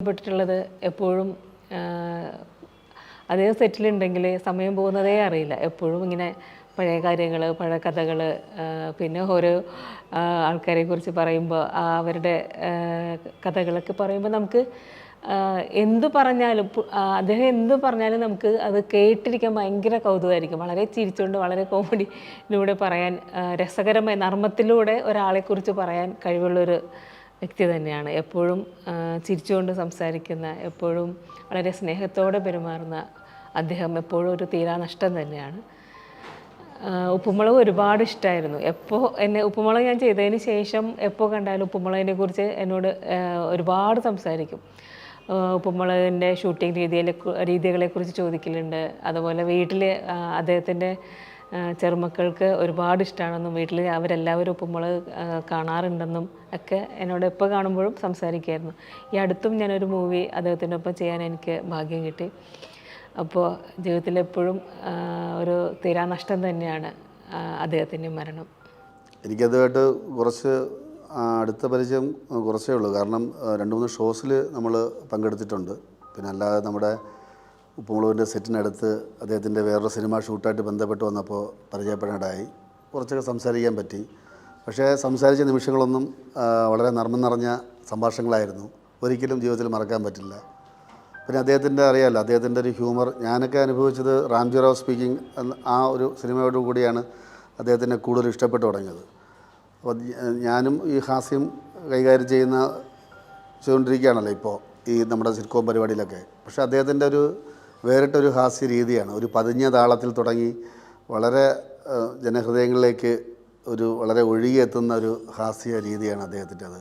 പെട്ടിട്ടുള്ളത് എപ്പോഴും അതേ സെറ്റിലുണ്ടെങ്കിൽ സമയം പോകുന്നതേ അറിയില്ല. എപ്പോഴും ഇങ്ങനെ പഴയ കാര്യങ്ങൾ പഴയ കഥകൾ പിന്നെ ഓരോ ആൾക്കാരെ കുറിച്ച് പറയുമ്പോൾ അവരുടെ കഥകളൊക്കെ പറയുമ്പോൾ നമുക്ക് എന്ത് പറഞ്ഞാലും അദ്ദേഹം എന്ത് പറഞ്ഞാലും നമുക്ക് അത് കേട്ടിരിക്കാൻ ഭയങ്കര കൗതുകമായിരിക്കും. വളരെ ചിരിച്ചുകൊണ്ട് വളരെ കോമഡിയിലൂടെ പറയാൻ രസകരമായ നർമ്മത്തിലൂടെ ഒരാളെക്കുറിച്ച് പറയാൻ കഴിവുള്ളൊരു വ്യക്തി തന്നെയാണ്. എപ്പോഴും ചിരിച്ചുകൊണ്ട് സംസാരിക്കുന്ന എപ്പോഴും വളരെ സ്നേഹത്തോടെ പെരുമാറുന്ന അദ്ദേഹം എപ്പോഴും ഒരു തീരാനഷ്ടം തന്നെയാണ്. ഉപ്പുമുളക് ഒരുപാട് ഇഷ്ടമായിരുന്നു എപ്പോൾ എന്നെ ഉപ്പുമുളക് ഞാൻ ചെയ്തതിന് ശേഷം എപ്പോൾ കണ്ടാലും ഉപ്പുമുളകിനെ കുറിച്ച് എന്നോട് ഒരുപാട് സംസാരിക്കും. ഉപ്പുമുളകിന്റെ ഷൂട്ടിംഗ് രീതിയിലെ രീതികളെക്കുറിച്ച് ചോദിക്കലുണ്ട്. അതുപോലെ വീട്ടിൽ അദ്ദേഹത്തിന്റെ ചെറുമക്കൾക്ക് ഒരുപാട് ഇഷ്ടമാണെന്നും വീട്ടിൽ അവരെല്ലാവരും ഉപ്പുമുളക് കാണാറുണ്ടെന്നും ഒക്കെ എന്നോട് എപ്പോൾ കാണുമ്പോഴും സംസാരിക്കുമായിരുന്നു ഈ അടുത്തും ഞാനൊരു മൂവി അദ്ദേഹത്തിന്റെ ഒപ്പം ചെയ്യാൻ എനിക്ക് ഭാഗ്യം കിട്ടി. അപ്പോൾ ജീവിതത്തിൽ എപ്പോഴും ഒരു തീരാനഷ്ടം തന്നെയാണ് അദ്ദേഹത്തിന്റെ മരണം. എനിക്കതുമായിട്ട് കുറച്ച് അടുത്ത പരിചയം കുറച്ചേ ഉള്ളൂ. കാരണം രണ്ട് മൂന്ന് ഷോസിൽ നമ്മൾ പങ്കെടുത്തിട്ടുണ്ട്. പിന്നെ അല്ലാതെ നമ്മുടെ ഉപ്പുമുളകിന്റെ സെറ്റിനടുത്ത് അദ്ദേഹത്തിന്റെ വേറൊരു സിനിമ ഷൂട്ടായിട്ട് ബന്ധപ്പെട്ട് വന്നപ്പോൾ പരിചയപ്പെടാനായി. കുറച്ചൊക്കെ സംസാരിക്കാൻ പറ്റി. പക്ഷേ സംസാരിച്ച നിമിഷങ്ങളൊന്നും വളരെ നർമ്മം നിറഞ്ഞ സംഭാഷണങ്ങളായിരുന്നു. ഒരിക്കലും ജീവിതത്തിൽ മറക്കാൻ പറ്റില്ല. പിന്നെ അദ്ദേഹത്തിന്റെ അറിയാമല്ലോ അദ്ദേഹത്തിന്റെ ഒരു ഹ്യൂമർ. ഞാനൊക്കെ അനുഭവിച്ചത് റാംജി റാവ് സ്പീക്കിംഗ് ആ ഒരു സിനിമയോട് കൂടിയാണ് അദ്ദേഹത്തിനെ കൂടുതൽ ഇഷ്ടപ്പെട്ടു തുടങ്ങിയത്. അപ്പോൾ ഞാനും ഈ ഹാസ്യം കൈകാര്യം ചെയ്യുന്ന ചെയ്തുകൊണ്ടിരിക്കുകയാണല്ലോ ഇപ്പോൾ ഈ നമ്മുടെ സിറ്റ്കോം പരിപാടിയിലൊക്കെ. പക്ഷേ അദ്ദേഹത്തിന്റെ ഒരു വേറിട്ടൊരു ഹാസ്യ രീതിയാണ്. ഒരു പതിഞ്ഞ താളത്തിൽ തുടങ്ങി വളരെ ജനഹൃദയങ്ങളിലേക്ക് ഒരു വളരെ ഒഴുകിയെത്തുന്ന ഒരു ഹാസ്യ രീതിയാണ് അദ്ദേഹത്തിന്റെ അത്.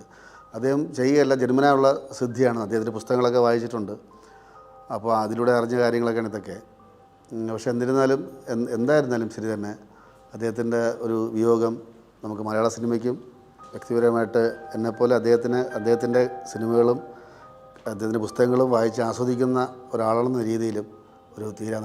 അദ്ദേഹം ചെയ്യുകയല്ല ജന്മനായുള്ള സിദ്ധിയാണ്. അദ്ദേഹത്തിന്റെ പുസ്തകങ്ങളൊക്കെ വായിച്ചിട്ടുണ്ട്. അപ്പോൾ അതിലൂടെ അറിഞ്ഞ കാര്യങ്ങളൊക്കെയാണ് ഇതൊക്കെ. പക്ഷേ എന്നിരുന്നാലും എന്ത് എന്തായിരുന്നാലും ശരി തന്നെ അദ്ദേഹത്തിന്റെ ഒരു വിയോഗം നമുക്ക് മലയാള സിനിമയ്ക്കും വ്യക്തിപരമായിട്ട് എന്നെപ്പോലെ അദ്ദേഹത്തിന് അദ്ദേഹത്തിന്റെ സിനിമകളും അദ്ദേഹത്തിന്റെ പുസ്തകങ്ങളും വായിച്ച് ആസ്വദിക്കുന്ന ഒരാളെന്ന രീതിയിലും ഒരു തീരാ